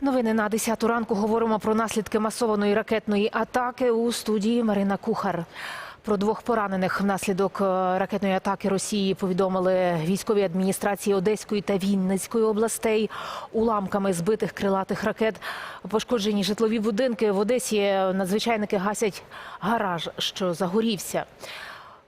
Новини на 10 ранку говоримо про наслідки масованої ракетної атаки у студії Марина Кухар. Про двох поранених внаслідок е, ракетної атаки Росії повідомили військові адміністрації Одеської та Вінницької областей. Уламками збитих крилатих ракет пошкоджені житлові будинки. В Одесі надзвичайники гасять гараж, що загорівся.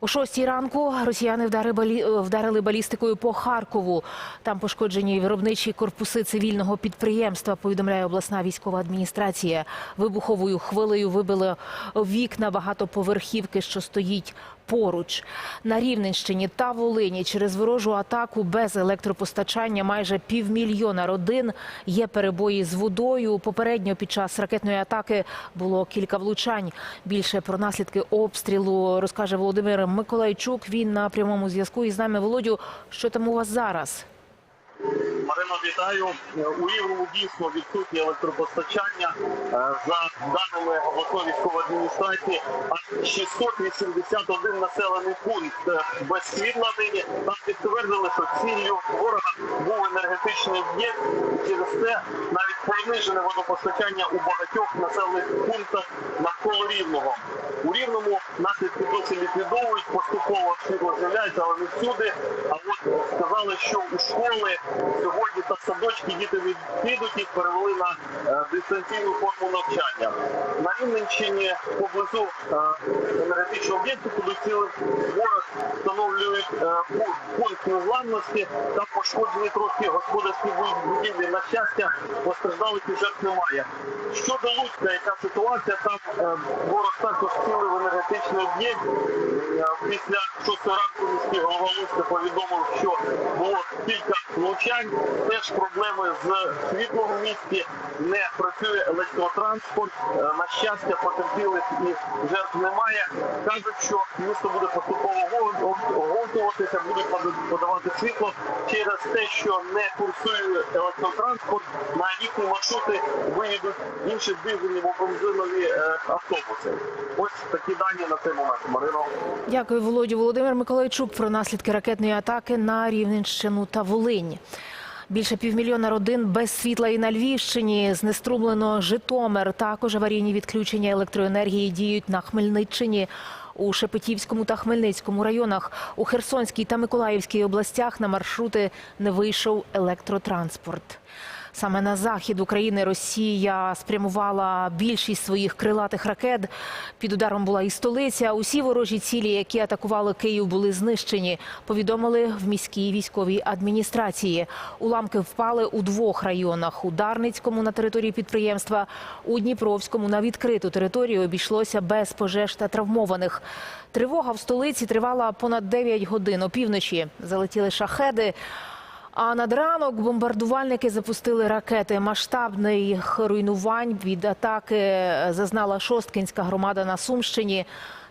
О шостій ранку росіяни балі- вдарили балістикою по Харкову. Там пошкоджені виробничі корпуси цивільного підприємства, повідомляє обласна військова адміністрація. Вибуховою хвилею вибили вікна багатоповерхівки, що стоїть поруч. На Рівненщині та Волині через ворожу атаку без електропостачання майже півмільйона родин. Є перебої з водою. Попередньо під час ракетної атаки було кілька влучань. Більше про наслідки обстрілу розкаже Володимир Миколайчук. Він на прямому зв'язку із нами. Володю, що там у вас зараз? Марино, вітаю. У Рівному дійсно відсутнє електропостачання. Е, За даними обласної військової адміністрації, аж 681 населений пункт е, без світла нині. Там підтвердили, що ціллю ворога був енергетичний об'єкт. Через це навіть понижене водопостачання у багатьох населених пунктах навколо Рівного. У Рівному наслідки досі ліквідовують, поступово світло з'являється, але не всюди. А от сказали, що у школи сьогодні та садочки діти від- підуть їх перевели на е, дистанційну форму навчання. На Рівненщині поблизу е, енергетичного об'єкту, куди цілий ворог встановлюють е, пункт незламності. Там пошкоджені трохи господарські будівлі. На щастя, постраждалих і жертв немає. Щодо Луцька, яка ситуація, там ворог також цілий в енергетичний об'єкт. Е, Після 6 ранку міський голова повідомив, що було кілька влучань. Теж проблеми з світлом в місті. Не працює електротранспорт. Е, На щастя, потерпілих і жертв немає. Кажуть, що місто буде поступово оговтуватися, будуть подавати світло через те, що не курсує електротранспорт. На їхні маршрути виїдуть інші дизельні або бензинові е, автобуси. Ось такі дані на цей момент. Марино. Дякую, Володю. Володимир Миколайчук про наслідки ракетної атаки на Рівненщину та Волинь. Більше півмільйона родин без світла і на Львівщині. Знеструмлено Житомир. Також аварійні відключення електроенергії діють на Хмельниччині. У Шепетівському та Хмельницькому районах, у Херсонській та Миколаївській областях на маршрути не вийшов електротранспорт. Саме на захід України Росія спрямувала більшість своїх крилатих ракет. Під ударом була і столиця. Усі ворожі цілі, які атакували Київ, були знищені. Повідомили в міській військовій адміністрації. Уламки впали у двох районах: у Дарницькому на території підприємства, у Дніпровському на відкриту територію обійшлося без пожеж та травмованих. Тривога в столиці тривала понад 9 годин. Опівночі залетіли шахеди. А над ранок бомбардувальники запустили ракети. Масштабних руйнувань від атаки зазнала Шосткінська громада на Сумщині.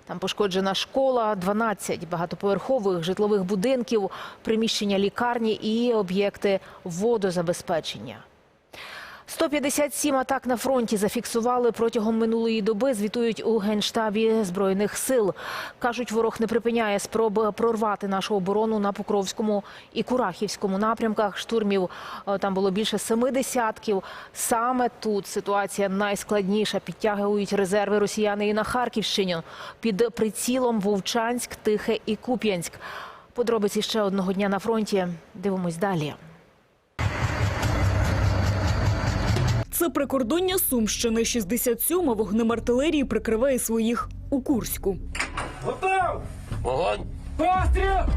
Там пошкоджена школа, 12 багатоповерхових житлових будинків, приміщення лікарні і об'єкти водозабезпечення. 157 атак на фронті зафіксували протягом минулої доби. Звітують у генштабі збройних сил. кажуть, ворог не припиняє спроб прорвати нашу оборону на Покровському і Курахівському напрямках. Штурмів е, там було більше семи десятків. Саме тут ситуація найскладніша. Підтягують резерви росіяни і на Харківщині під прицілом Вовчанськ, Тихе і Куп'янськ. Подробиці ще одного дня на фронті. Дивимось далі. Це прикордоння Сумщини. 67-ма вогнем артилерії прикриває своїх у Курську. Готов! Вогонь!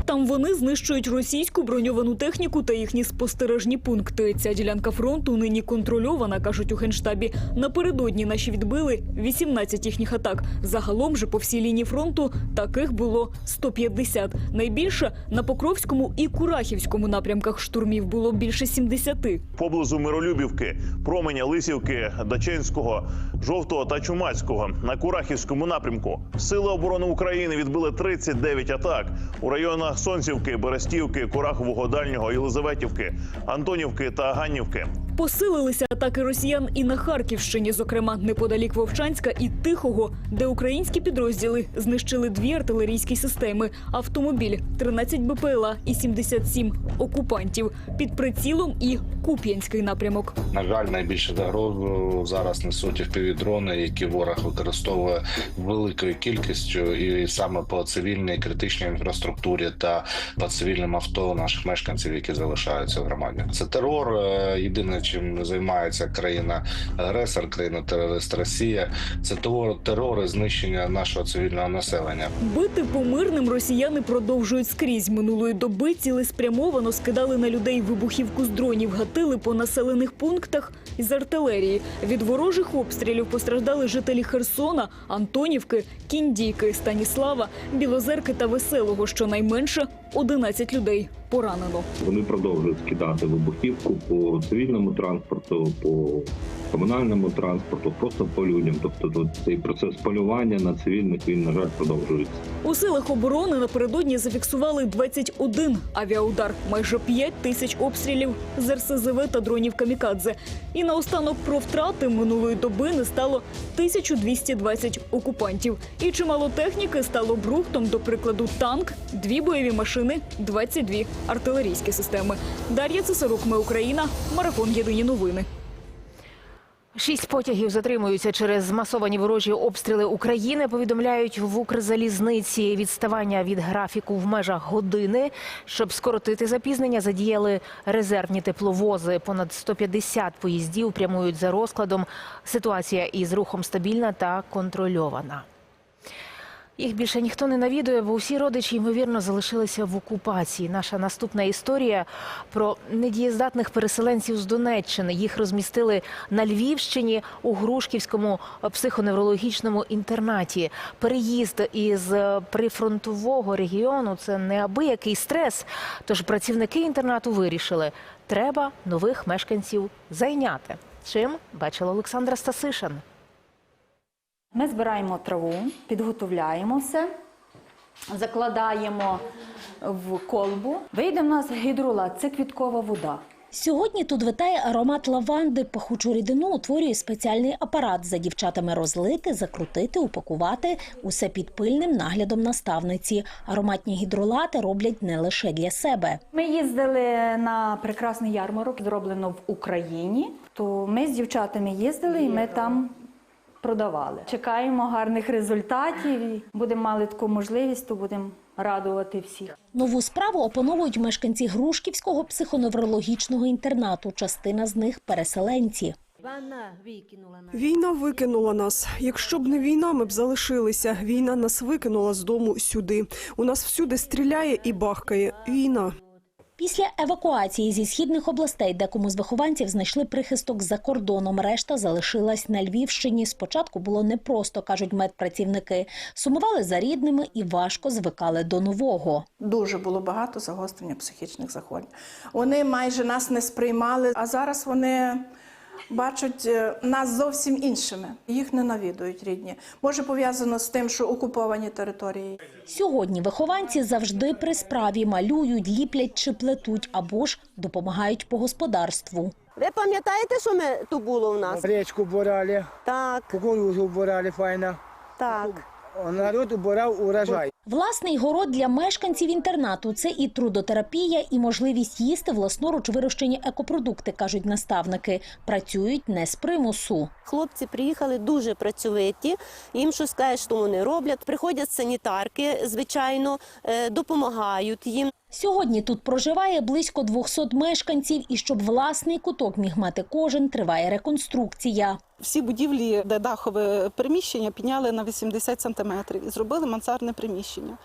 Там вони знищують російську броньовану техніку та їхні спостережні пункти. Ця ділянка фронту нині контрольована, кажуть у генштабі. Напередодні наші відбили 18 їхніх атак. Загалом же по всій лінії фронту таких було 150. Найбільше на Покровському і Курахівському напрямках штурмів було більше 70. поблизу Миролюбівки, променя Лисівки, Даченського, Жовтого та Чумацького на Курахівському напрямку. Сили оборони України відбили 39 атак у районах Сонцівки, Берестівки, Курахового Дальнього, Єлизаветівки, Антонівки та Ганнівки. Посилилися атаки росіян і на Харківщині, зокрема неподалік Вовчанська і Тихого, де українські підрозділи знищили дві артилерійські системи, автомобіль, 13 БПЛА і 77 окупантів під прицілом і Куп'янський напрямок. На жаль, найбільшу загрозу зараз несуть впівдрони, які ворог використовує великою кількістю, і саме по цивільній критичній інфраструктурі та по цивільним авто наших мешканців, які залишаються в громаді. Це терор. е, Єдине, чим займається країна агресор, країна терорист Росія. Це терор, і знищення нашого цивільного населення. Бити по мирним росіяни продовжують скрізь. Минулої доби цілеспрямовано скидали на людей вибухівку з дронів, гатили по населених пунктах із артилерії. Від ворожих обстрілів постраждали жителі Херсона, Антонівки, Кіндійки, Станіслава, Білозерки та Веселого. Щонайменше 11 людей поранено. Вони продовжують кидати вибухівку по цивільному транспорту, по комунальному транспорту, просто по людям. Тобто тут цей процес полювання на цивільних він на жаль продовжується. У силах оборони напередодні зафіксували 21 авіаудар, майже 5 тисяч обстрілів з РСЗВ та дронів камікадзе. І наостанок про втрати минулої доби не стало 1220 окупантів. І чимало техніки стало брухтом, до прикладу, танк, дві бойові машини, 22 артилерійські системи. Дар'я Цесарук, ми Україна, марафон Єдині новини. Шість потягів затримуються через змасовані ворожі обстріли України. Повідомляють в Укрзалізниці відставання від графіку в межах години. Щоб скоротити запізнення, задіяли резервні тепловози. Понад 150 поїздів прямують за розкладом. Ситуація із рухом стабільна та контрольована. Їх більше ніхто не навідує, бо усі родичі, ймовірно, залишилися в окупації. Наша наступна історія про недієздатних переселенців з Донеччини. Їх розмістили на Львівщині у Грушківському психоневрологічному інтернаті. Переїзд із е, прифронтового регіону це неабиякий стрес. Тож працівники інтернату вирішили, треба нових мешканців зайняти. Чим бачила Олександра Стасишин. Ми збираємо траву, підготовляємо все, закладаємо в колбу. Вийде в нас гідролат, це квіткова вода. Сьогодні тут витає аромат лаванди. Пахучу рідину утворює спеціальний апарат. За дівчатами розлити, закрутити, упакувати усе під пильним наглядом наставниці. Ароматні гідролати роблять не лише для себе. Ми їздили на прекрасний ярмарок, зроблено в Україні. То ми з дівчатами їздили і ми там продавали. Чекаємо гарних результатів. і Будемо мали таку можливість, то будемо радувати всіх. Нову справу опановують мешканці Грушківського психоневрологічного інтернату. Частина з них переселенці. Війна викинула нас. Якщо б не війна, ми б залишилися. Війна нас викинула з дому сюди. У нас всюди стріляє і бахкає. Війна. Після евакуації зі східних областей декому з вихованців знайшли прихисток за кордоном. Решта залишилась на Львівщині. Спочатку було непросто, кажуть медпрацівники. Сумували за рідними і важко звикали до нового. Дуже було багато загострення психічних захворювань. Вони майже нас не сприймали, а зараз вони бачать е, нас зовсім іншими. Їх не навідують рідні. Може пов'язано з тим, що окуповані території. Сьогодні вихованці завжди при справі малюють, ліплять чи плетуть або ж допомагають по господарству. Ви пам'ятаєте, що ми тут було у нас? Річку бурали, Так, кукурузу бурали файно. так. Народ убирав урожай. Власний город для мешканців інтернату це і трудотерапія, і можливість їсти власноруч вирощені екопродукти, кажуть наставники. Працюють не з примусу. Хлопці приїхали дуже працьовиті. Їм що скажеш, що вони роблять. Приходять санітарки, звичайно, е, допомагають їм. Сьогодні тут проживає близько 200 мешканців, і щоб власний куток міг мати кожен, триває реконструкція. Всі будівлі, де дахове приміщення, підняли на 80 сантиметрів і зробили мансардне приміщення.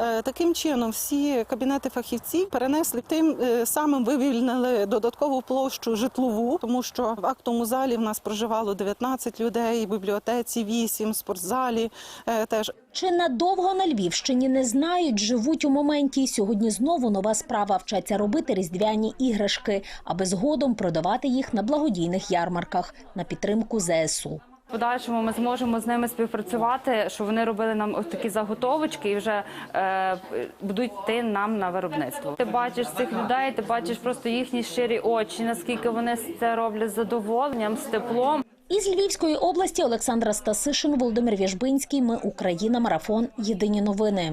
Е, Таким чином, всі кабінети фахівців перенесли тим е, самим вивільнили додаткову площу житлову, тому що в актовому залі в нас проживало 19 людей, в бібліотеці 8, в спортзалі е, теж. Чи надовго на Львівщині не знають, живуть у моменті. Сьогодні знову нова справа вчаться робити різдвяні іграшки, аби згодом продавати їх на благодійних ярмарках на підтримку ЗСУ. Подальшому ми зможемо з ними співпрацювати, що вони робили нам такі заготовочки і вже е, будуть йти нам на виробництво. Ти бачиш цих людей, ти бачиш просто їхні щирі очі, наскільки вони це роблять з задоволенням, з теплом. Із Львівської області Олександра Стасишин, Володимир Вяжбинський. Ми Україна. Марафон. Єдині новини.